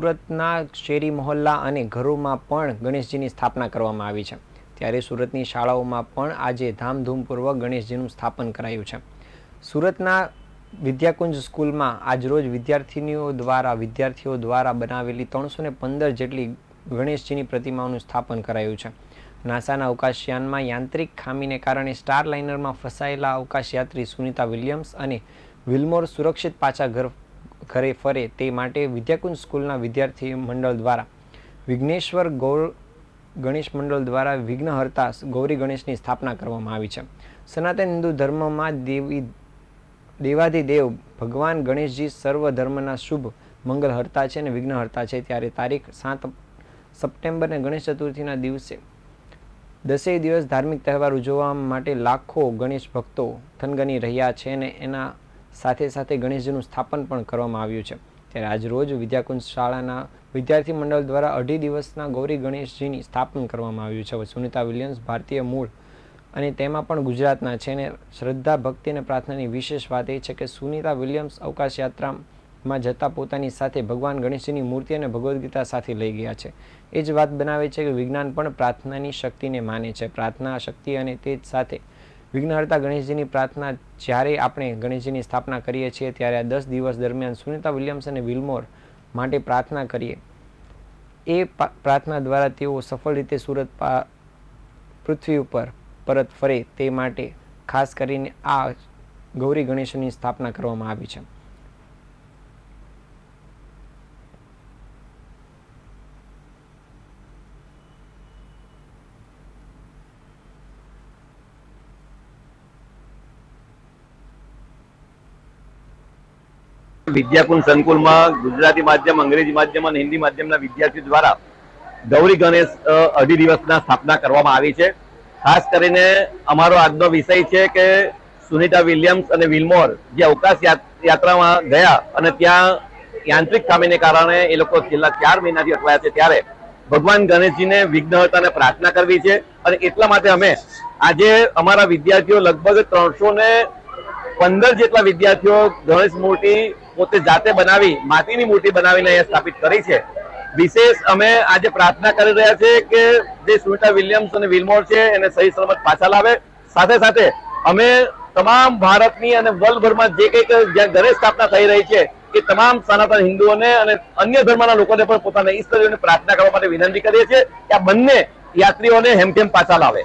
સુરતના શેરી મહોલ્લા અને ઘરોમાં પણ ગણેશજીની સ્થાપના કરવામાં આવી છે. ત્યારે સુરતની શાળાઓમાં પણ આજે ધામધૂમપૂર્વક ગણેશજીનું સ્થાપન કરાયું છે. સુરતના વિદ્યાકુંજ સ્કૂલમાં આજરોજ વિદ્યાર્થીનીઓ દ્વારા, વિદ્યાર્થીઓ દ્વારા બનાવેલી ત્રણસો પંદર જેટલી ગણેશજીની પ્રતિમાઓનું સ્થાપન કરાયું છે. નાસાના અવકાશયાનમાં યાંત્રિક ખામીને કારણે સ્ટાર લાઇનરમાં ફસાયેલા અવકાશયાત્રી સુનિતા વિલિયમ્સ અને વિલ્મોર સુરક્ષિત પાછા ઘર ઘરે ફરે તે માટે વિદ્યાકુંજ સ્કૂલના વિદ્યાર્થી મંડળ દ્વારા, વિઘ્નેશ્વર ગૌર ગણેશ મંડળ દ્વારા વિઘ્નહર્તા ગૌરી ગણેશની સ્થાપના કરવામાં આવી છે. સનાતન હિન્દુ ધર્મમાં દેવી, દેવાધિદેવ ભગવાન ગણેશજી સર્વ ધર્મના શુભ મંગલહર્તા છે અને વિઘ્નહર્તા છે. ત્યારે તારીખ સાત સપ્ટેમ્બરને ગણેશ ચતુર્થીના દિવસે દસેય દિવસ ધાર્મિક તહેવાર ઉજવવા માટે લાખો ગણેશ ભક્તો થનગની રહ્યા છે અને એના સાથે સાથે ગણેશજીનું સ્થાપન પણ કરવામાં આવ્યું છે. ત્યારે આજ રોજ વિદ્યાકુંજ શાળાના વિદ્યાર્થી મંડળ દ્વારા અઢી દિવસના ગૌરી ગણેશજીની સ્થાપન કરવામાં આવ્યું છે. સુનિતા વિલિયમ્સ ભારતીય મૂળ અને તેમાં પણ ગુજરાતના છે અને શ્રદ્ધા, ભક્તિ અને પ્રાર્થનાની વિશેષ વાત એ છે કે સુનિતા વિલિયમ્સ અવકાશ યાત્રામાં જતાં પોતાની સાથે ભગવાન ગણેશજીની મૂર્તિ અને ભગવદ્ ગીતા સાથે લઈ ગયા છે. એ જ વાત બનાવે છે કે વિજ્ઞાન પણ પ્રાર્થનાની શક્તિને માને છે. પ્રાર્થના, શક્તિ અને તે જ સાથે વિઘ્નહર્તા ગણેશજીની પ્રાર્થના જ્યારે આપણે ગણેશજીની સ્થાપના કરીએ છીએ, ત્યારે આ દસ દિવસ દરમિયાન સુનિતા વિલિયમ્સ અને વિલ્મોર માટે પ્રાર્થના કરીએ. એ પ્રાર્થના દ્વારા તેઓ સફળ રીતે સુરત પૃથ્વી ઉપર પરત ફરે તે માટે ખાસ કરીને આ ગૌરી ગણેશની સ્થાપના કરવામાં આવી છે. વિદ્યાકુંજ સંકુલમાં ગુજરાતી માધ્યમ, અંગ્રેજી માધ્યમ અને હિન્દી માધ્યમના વિદ્યાર્થીઓ દ્વારા ગૌરી ગણેશ અઢી દિવસના સ્થાપના કરવામાં આવી છે. ખાસ કરીને અમારો આજનો વિષય છે કે સુનિતા વિલિયમ્સ અને વિલમોર જે અવકાશ યાત્રામાં ગયા અને ત્યાં યાંત્રિક ખામીને કારણે એ લોકો છેલ્લા ચાર મહિનાથી અટવાયા છે. ત્યારે ભગવાન ગણેશજીને વિઘ્નહર્તાને પ્રાર્થના કરવી છે અને એટલા માટે અમે આજે અમારા વિદ્યાર્થીઓ લગભગ ત્રણસો ને પંદર જેટલા વિદ્યાર્થીઓ ગણેશ મૂર્તિ પોતે જાતે બનાવી, માટીની મૂર્તિ બનાવીને અહીંયા સ્થાપિત કરી છે. વિશેષ અમે આજે પ્રાર્થના કરી રહ્યા છે કે જે સુનિતા વિલિયમ્સ અને વિલમોર છે, એને સહી સલામત પાછા લાવે. સાથે સાથે અમે તમામ ભારતની અને વર્લ્ડભરમાં જે કંઈક જ્યાં ઘરે સ્થાપના થઈ રહી છે, એ તમામ સનાતન હિન્દુઓને અને અન્ય ધર્મના લોકોને પણ પોતાના ઈષ્ટદેવને પ્રાર્થના કરવા માટે વિનંતી કરીએ છીએ કે આ બંને યાત્રીઓને હેમખેમ પાછા લાવે.